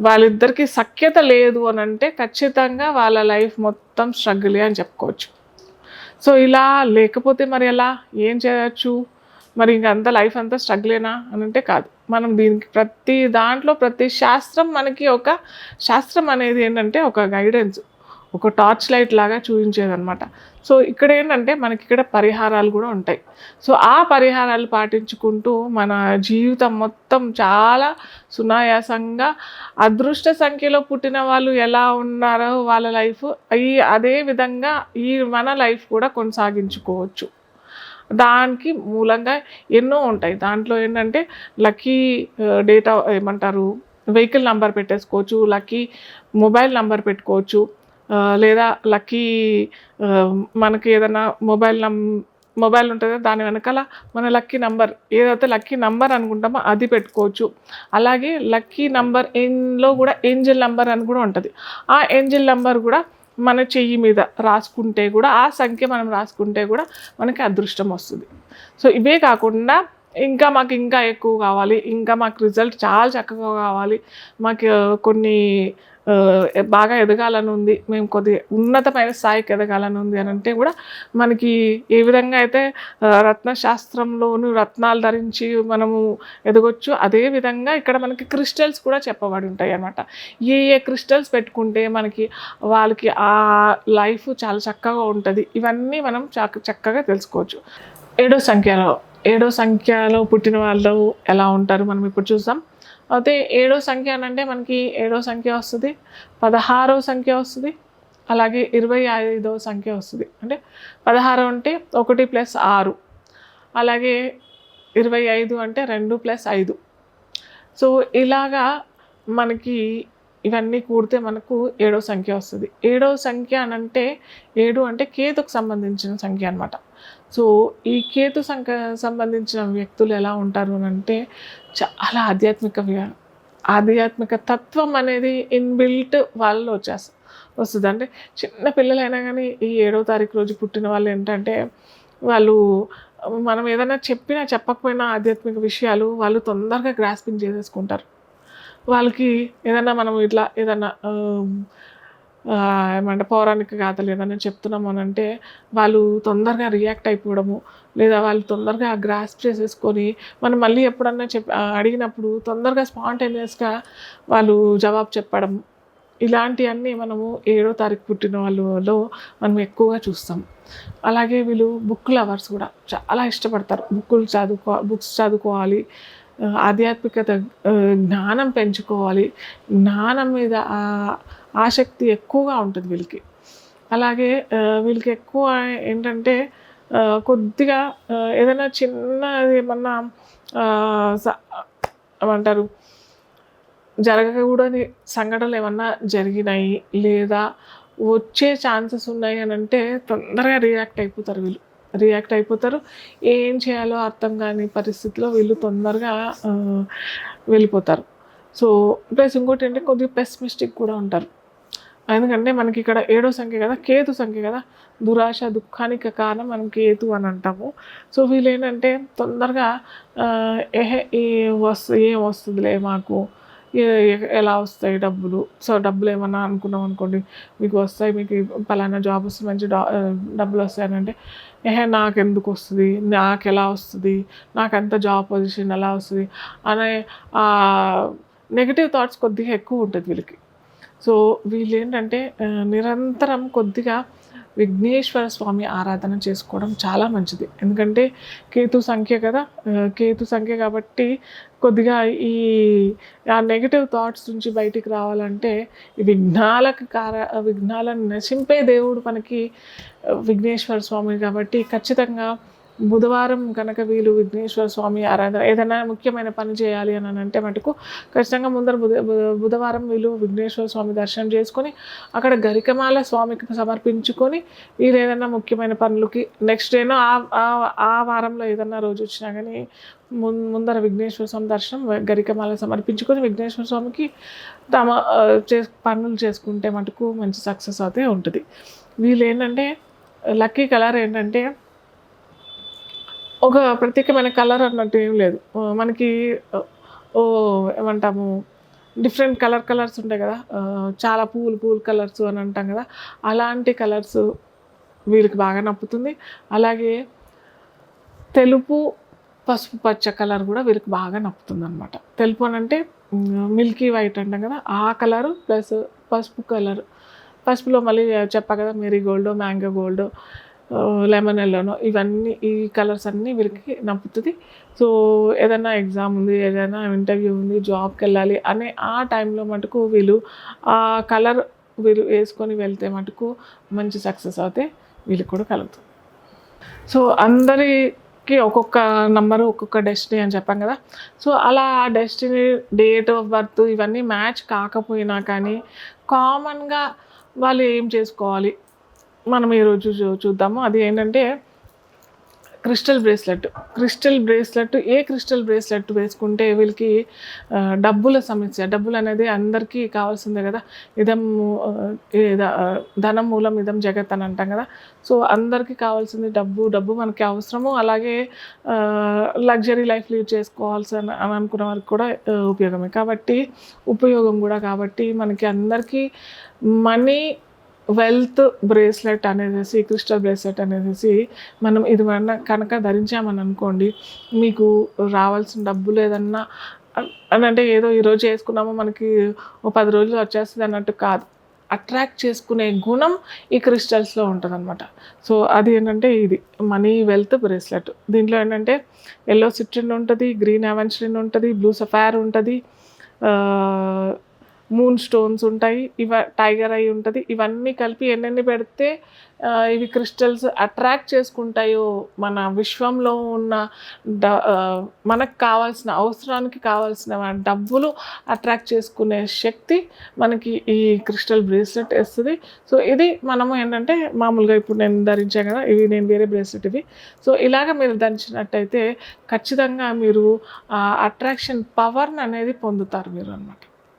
వాళ్ళిద్దరికి సఖ్యత లేదు అని అంటే ఖచ్చితంగా వాళ్ళ లైఫ్ మొత్తం స్ట్రగులే అని చెప్పుకోవచ్చు. సో ఇలా లేకపోతే మరి ఎలా? ఏం చేయొచ్చు? మరి ఇంక అంత లైఫ్ అంతా స్ట్రగులేనా అని అంటే కాదు. మనం దీనికి ప్రతి దాంట్లో ప్రతి శాస్త్రం మనకి ఒక శాస్త్రం అనేది ఏంటంటే ఒక గైడెన్స్ ఒక టార్చ్ లైట్ లాగా చూపించేదనమాట సో ఇక్కడ ఏంటంటే మనకి ఇక్కడ పరిహారాలు కూడా ఉంటాయి. సో ఆ పరిహారాలు పాటించుకుంటూ మన జీవితం మొత్తం చాలా సునాయాసంగా అదృష్ట సంఖ్యలో పుట్టిన వాళ్ళు ఎలా ఉన్నారో వాళ్ళ లైఫ్ ఈ అదే విధంగా ఈ మన లైఫ్ కూడా కొనసాగించుకోవచ్చు. దానికి మూలంగా ఎన్నో ఉంటాయి. దాంట్లో ఏంటంటే లక్కీ డేటా ఏమంటారు? వెహికల్ నంబర్ పెట్టేసుకోవచ్చు లక్కీ మొబైల్ నంబర్ పెట్టుకోవచ్చు లేదా లక్కీ మనకి ఏదైనా మొబైల్ నం మొబైల్ ఉంటుంది దాని వెనకాల మన లక్కీ నంబర్ ఏదైతే లక్కీ నంబర్ అనుకుంటామో అది పెట్టుకోవచ్చు. అలాగే లక్కీ నంబర్ ఎన్లో కూడా ఏంజిల్ నంబర్ అని కూడా ఉంటుంది. ఆ ఏంజిల్ నంబర్ కూడా మన చెయ్యి మీద రాసుకుంటే కూడా ఆ సంఖ్య మనం రాసుకుంటే కూడా మనకి అదృష్టం వస్తుంది. సో ఇవే కాకుండా ఇంకా మాకు ఇంకా ఎక్కువ కావాలి. ఇంకా మాకు రిజల్ట్ చాలా చక్కగా కావాలి. మాకు కొన్ని బాగా ఎదగాలని ఉంది మేము కొద్ది ఉన్నతమైన స్థాయికి ఎదగాలని ఉంది అని అంటే కూడా మనకి ఏ విధంగా అయితే రత్నశాస్త్రంలోను రత్నాలు ధరించి మనము ఎదగొచ్చు అదే విధంగా ఇక్కడ మనకి క్రిస్టల్స్ కూడా చెప్పబడి ఉంటాయి అన్నమాట. ఏ ఏ క్రిస్టల్స్ పెట్టుకుంటే మనకి వాళ్ళకి ఆ లైఫ్ చాలా చక్కగా ఉంటుంది. ఇవన్నీ మనం చక్క చక్కగా తెలుసుకోవచ్చు. ఏడో సంఖ్యలో ఏడో సంఖ్యలో పుట్టిన వాళ్ళు ఎలా ఉంటారు? మనం ఇప్పుడు చూసాం అయితే ఏడో సంఖ్య అని అంటే మనకి ఏడో సంఖ్య వస్తుంది పదహారో సంఖ్య వస్తుంది అలాగే ఇరవై ఐదో సంఖ్య వస్తుంది. అంటే పదహారు అంటే ఒకటి ప్లస్ ఆరు అలాగే ఇరవై ఐదు అంటే రెండు ప్లస్ ఐదు. సో ఇలాగా మనకి ఇవన్నీ కూడితే మనకు ఏడవ సంఖ్య వస్తుంది. ఏడవ సంఖ్య అని అంటే ఏడు అంటే కేతుకు సంబంధించిన సంఖ్య అనమాట సో ఈ కేతు సంఖ్య సంబంధించిన వ్యక్తులు ఎలా ఉంటారు అని అంటే చాలా ఆధ్యాత్మిక వ్య- ఆధ్యాత్మిక తత్వం అనేది ఇన్బిల్ట్ వాళ్ళు వచ్చేస్తుంది వస్తుంది. అంటే చిన్న పిల్లలైనా కానీ ఈ ఏడవ తారీఖు రోజు పుట్టిన వాళ్ళు ఏంటంటే వాళ్ళు మనం ఏదైనా చెప్పినా చెప్పకపోయినా ఆధ్యాత్మిక విషయాలు వాళ్ళు తొందరగా గ్రాస్పింగ్ చేసేసుకుంటారు. వాళ్ళకి ఏదైనా మనం ఇట్లా ఏదైనా ఏమంటే పౌరాణిక గాథలు ఏదైనా చెప్తున్నాము అని అంటే వాళ్ళు తొందరగా రియాక్ట్ అయిపోవడము లేదా వాళ్ళు తొందరగా గ్రాస్ప్ చేసేసుకొని మనం మళ్ళీ ఎప్పుడన్నా చెప్ అడిగినప్పుడు తొందరగా స్పాంటేనియస్గా వాళ్ళు జవాబు చెప్పడం ఇలాంటివన్నీ మనము ఏడో తారీఖు పుట్టిన వాళ్ళలో మనం ఎక్కువగా చూస్తాం. అలాగే వీళ్ళు బుక్ లవర్స్ కూడా చాలా ఇష్టపడతారు. బుక్కులు చదువుకో బుక్స్ చదువుకోవాలి ఆధ్యాత్మికత జ్ఞానం పెంచుకోవాలి. జ్ఞానం మీద ఆసక్తి ఎక్కువగా ఉంటుంది వీళ్ళకి. అలాగే వీళ్ళకి ఎక్కువ ఏంటంటే కొద్దిగా ఏదైనా చిన్నది ఏమన్నా ఏమంటారు జరగకూడని సంఘటనలు ఏమన్నా జరిగినాయి లేదా వచ్చే ఛాన్సెస్ ఉన్నాయి అని అంటే తొందరగా రియాక్ట్ అయిపోతారు వీళ్ళు. రియాక్ట్ అయిపోతారు. ఏం చేయాలో అర్థం కాని పరిస్థితిలో వీళ్ళు తొందరగా వెళ్ళిపోతారు. సో ప్లస్ ఇంకోటి ఏంటంటే కొద్దిగా పెస్మిస్టిక్ కూడా ఉంటారు. ఎందుకంటే మనకి ఇక్కడ ఏడో సంఖ్య కదా కేతు సంఖ్య కదా. దురాశ దుఃఖానికి కారణం మనం కేతు అని అంటాము. సో వీళ్ళు ఏంటంటే తొందరగా ఏహే ఏ వస్తు ఏం వస్తుందిలే మాకు? ఎలా వస్తాయి డబ్బులు? సో డబ్బులు ఏమన్నా అనుకున్నాం అనుకోండి మీకు వస్తాయి మీకు పలానా జాబ్ వస్తే మంచి డబ్బులు వస్తాయని అంటే ఏహే నాకు ఎందుకు వస్తుంది? నాకు ఎలా వస్తుంది? నాకు ఎంత జాబ్ పొజిషన్ ఎలా వస్తుంది? అనే నెగిటివ్ థాట్స్ కొద్దిగా ఎక్కువ ఉంటుంది వీళ్ళకి. సో వీళ్ళు ఏంటంటే నిరంతరం కొద్దిగా విఘ్నేశ్వర స్వామి ఆరాధన చేసుకోవడం చాలా మంచిది. ఎందుకంటే కేతు సంఖ్య కదా కేతు సంఖ్య కాబట్టి కొద్దిగా ఈ ఆ నెగిటివ్ థాట్స్ నుంచి బయటికి రావాలంటే విఘ్నాలకు కార విఘ్నాలను నశింపే దేవుడు మనకి విఘ్నేశ్వర స్వామి కాబట్టి ఖచ్చితంగా బుధవారం కనుక వీళ్ళు విఘ్నేశ్వర స్వామి ఆరాధన. ఏదైనా ముఖ్యమైన పని చేయాలి అని అంటే మటుకు ఖచ్చితంగా ముందర బుధ బుధవారం వీళ్ళు విఘ్నేశ్వర స్వామి దర్శనం చేసుకొని అక్కడ గరికమాల స్వామికి సమర్పించుకొని వీళ్ళు ఏదైనా ముఖ్యమైన పనులకి నెక్స్ట్ డేనో ఆ ఆ- వారంలో ఏదైనా రోజు వచ్చినా కానీ ముందర విఘ్నేశ్వర స్వామి దర్శనం గరికమాల సమర్పించుకొని విఘ్నేశ్వర స్వామికి తమ చే పనులు చేసుకుంటే మటుకు మంచి సక్సెస్ అయితే ఉంటుంది. వీళ్ళు ఏంటంటే లక్కీ కలర్ ఏంటంటే ఒక ప్రత్యేకమైన కలర్ అన్నట్టు ఏం లేదు. మనకి ఓ ఏమంటాము డిఫరెంట్ కలర్ కలర్స్ ఉంటాయి కదా. చాలా పూలు పూలు కలర్స్ అని అంటాం కదా. అలాంటి కలర్స్ వీళ్ళకి బాగా నప్పుతుంది. అలాగే తెలుపు పసుపు పచ్చ కలర్ కూడా వీళ్ళకి బాగా నప్పుతుంది అనమాట తెలుపు అని అంటే మిల్కీ వైట్ అంటాం కదా. ఆ కలరు ప్లస్ పసుపు కలర్ పసుపులో మళ్ళీ చెప్పా కదా marigold mango gold lemon ఎల్లోనో ఇవన్నీ ఈ కలర్స్ అన్నీ వీరికి నప్పుతుంది సో ఏదైనా ఎగ్జామ్ ఉంది ఏదైనా ఇంటర్వ్యూ ఉంది జాబ్కి వెళ్ళాలి అనే ఆ టైంలో మటుకు వీళ్ళు ఆ కలర్ వీళ్ళు వేసుకొని వెళ్తే మటుకు మంచి సక్సెస్ అవుతే వీళ్ళకి కూడా కలుగుతుంది. సో అందరికి ఒక్కొక్క నంబరు ఒక్కొక్క డెస్టినీ అని చెప్పాం కదా. సో అలా ఆ డెస్టినీ డేట్ ఆఫ్ బర్త్ ఇవన్నీ మ్యాచ్ కాకపోయినా కానీ కామన్గా వాళ్ళు ఏం చేసుకోవాలి? మనం ఈరోజు చూ చూద్దాము. అది ఏంటంటే క్రిస్టల్ బ్రేస్లెట్. క్రిస్టల్ బ్రేస్లెట్ ఏ క్రిస్టల్ బ్రేస్లెట్ వేసుకుంటే వీళ్ళకి డబ్బుల సమస్య డబ్బులు అనేది అందరికీ కావాల్సిందే కదా. ఇదం ధనం మూలం ఇదం జగత్ అని అంటాం కదా. సో అందరికీ కావాల్సింది డబ్బు డబ్బు మనకి అవసరము. అలాగే లగ్జరీ లైఫ్ లీడ్ చేసుకోవాల్సి అని అని అనుకున్న వారికి కూడా ఉపయోగమే. కాబట్టి ఉపయోగం కూడా. కాబట్టి మనకి అందరికీ మనీ వెల్త్ బ్రేస్లెట్ అనేసి క్రిస్టల్ బ్రేస్లెట్ అనేసి మనం ఇది మన కనుక ధరించామని అనుకోండి మీకు రావాల్సిన డబ్బులు ఏదన్నా అని అంటే ఏదో ఈరోజు వేసుకున్నామో మనకి ఓ పది రోజులు వచ్చేస్తుంది అన్నట్టు కాదు. అట్రాక్ట్ చేసుకునే గుణం ఈ క్రిస్టల్స్లో ఉంటుంది అనమాట సో అది ఏంటంటే ఇది మనీ వెల్త్ బ్రేస్లెట్. దీంట్లో ఏంటంటే ఎల్లో సిట్రిన్ ఉంటుంది గ్రీన్ అవెన్స్ట్రిన్ ఉంటుంది బ్లూ సఫైర్ ఉంటుంది మూన్ స్టోన్స్ ఉంటాయి ఇవ టైగర్ అయి ఉంటుంది. ఇవన్నీ కలిపి ఎన్నెన్ని పెడితే ఇవి క్రిస్టల్స్ అట్రాక్ట్ చేసుకుంటాయో మన విశ్వంలో ఉన్న డ మనకు కావాల్సిన అవసరానికి కావాల్సిన డబ్బులు అట్రాక్ట్ చేసుకునే శక్తి మనకి ఈ క్రిస్టల్ బ్రేస్లెట్ ఇస్తుంది. సో ఇది మనము ఏంటంటే మామూలుగా ఇప్పుడు నేను ధరించాను కదా ఇవి నేను వేరే బ్రేస్లెట్ ఇవి. సో ఇలాగ మీరు ధరించినట్టయితే ఖచ్చితంగా మీరు అట్రాక్షన్ పవర్ని అనేది పొందుతారు మీరు అనమాట